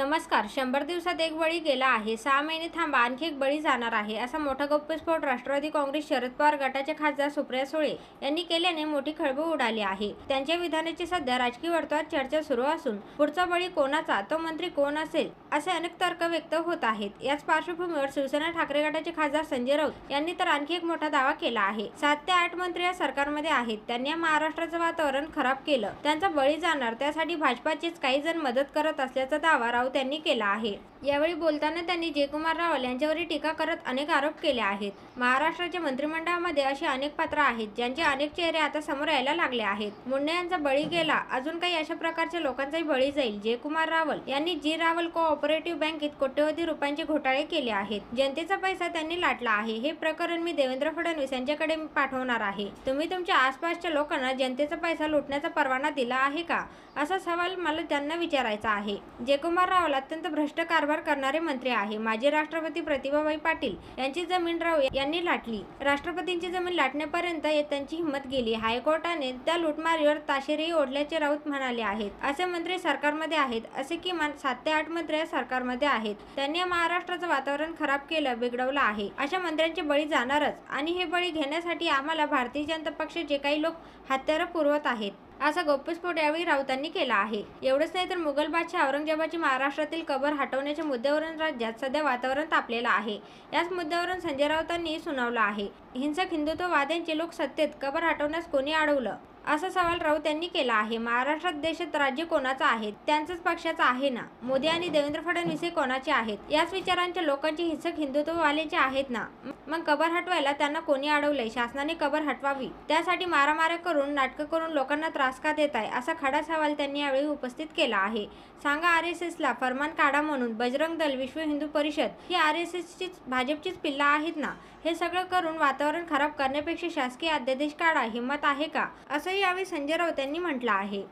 नमस्कार. शंभर दिवसात एक बळी गेला आहे. सहा महिने थांबा आणखी एक बळी जाणार आहे असा मोठा गप्पस्फोट राष्ट्रवादी काँग्रेस शरद पवार गटाचे खासदार सुप्रिया सुळे यांनी केल्याने मोठी खळबळ उडाली आहे. त्यांच्या विधानाची सध्या राजकीय वर्तुळात चर्चा सुरू असून पुढचा बळी कोणाचा तो मंत्री कोण असेल असे अनेक तर्क व्यक्त होत आहेत. याच पार्श्वभूमीवर शिवसेना ठाकरे गटाचे खासदार संजय राऊत यांनी तर आणखी एक मोठा दावा केला आहे. सात ते आठ मंत्री या सरकारमध्ये आहेत. त्यांनी या महाराष्ट्राचं वातावरण खराब केलं. त्यांचा बळी जाणार त्यासाठी भाजपाचेच काही जण मदत करत असल्याचा दावा राऊत त्यांनी केला आहे. यावेळी बोलताना त्यांनी जयकुमार रावल यांच्यावरही टीका करत अनेक आरोप केले आहेत. महाराष्ट्राच्या मंत्रिमंडळामध्ये अशी अनेक पात्र आहेत ज्यांचे अनेक चेहरे आता समोर यायला लागले आहेत. मुंडे यांचा बळी गेला अजून काही अशा प्रकारच्या लोकांचाही बळी जाईल. जयकुमार रावल यांनी जी रावल कोऑपरेटिव्ह बँकेत कोट्यवधी रुपयांचे घोटाळे केले आहेत. जनतेचा पैसा त्यांनी लाटला आहे. हे प्रकरण मी देवेंद्र फडणवीस यांच्याकडे पाठवणार आहे. तुम्ही तुमच्या आसपासच्या लोकांना जनतेचा पैसा लुटण्याचा परवाना दिला आहे का? असा सवाल मला त्यांना विचारायचा आहे. जयकुमार रावल अत्यंत भ्रष्ट कारभार करणारे मंत्री आहे. माजी राष्ट्रपती प्रतिभाबाई पाटील यांची जमीन राव यांनी लाटली. राष्ट्रपतींची जमीन लाटण्यापर्यंत त्यांची हिंमत गेली. हायकोर्टाने त्या लुटमारीवर ताशेरेही ओढल्याचे राऊत म्हणाले आहेत. असे मंत्री सरकारमध्ये आहेत असे किमान सात ते आठ मंत्री या सरकारमध्ये आहेत. त्यांनी महाराष्ट्राचं वातावरण खराब केलं बिघडवलं आहे. अशा मंत्र्यांचे बळी जाणारच आणि हे बळी घेण्यासाठी आम्हाला भारतीय जनता पक्ष जे काही लोक हत्यारं पुरवत आहेत. असा गौप्यस्फोट यावेळी राऊतांनी केला आहे. एवढंच नाही तर मुघल बादशाह औरंगजेबाची महाराष्ट्रातील कबर हटवण्याच्या मुद्द्यावरून राज्यात सध्या वातावरण तापलेलं आहे. याच मुद्द्यावरून संजय राऊतांनी सुनावलं आहे. हिंसक हिंदुत्ववाद्यांचे लोक सत्तेत कबर हटवण्यास कोणी अडवलं? असा सवाल राऊत यांनी केला आहे. महाराष्ट्रात देशात राज्य कोणाचं आहे? त्यांचंच पक्षाचं आहे ना? मोदी आणि देवेंद्र फडणवीस हे कोणाचे आहेत? याच विचारांच्या लोकांची हिंसक हिंदुत्ववालेचे आहेत ना? मग कबर हटवायला त्यांना कोणी अडवलंय? शासनाने कबर हटवावी. त्यासाठी मारामाऱ्या करून नाटकं करून लोकांना त्रास का देत आहे असा खडा सवाल त्यांनी यावेळी उपस्थित केला आहे. सांगा आर एस एसला फरमान काढा म्हणून बजरंग दल विश्व हिंदू परिषद ही आर एस एसचीच भाजपचीच पिल्ला आहेत ना? हे सगळं करून वातावरण खराब करण्यापेक्षा शासकीय अध्यादेश काढा. हिंमत आहे का? असंही यावेळी संजय राऊत यांनी म्हटलं आहे.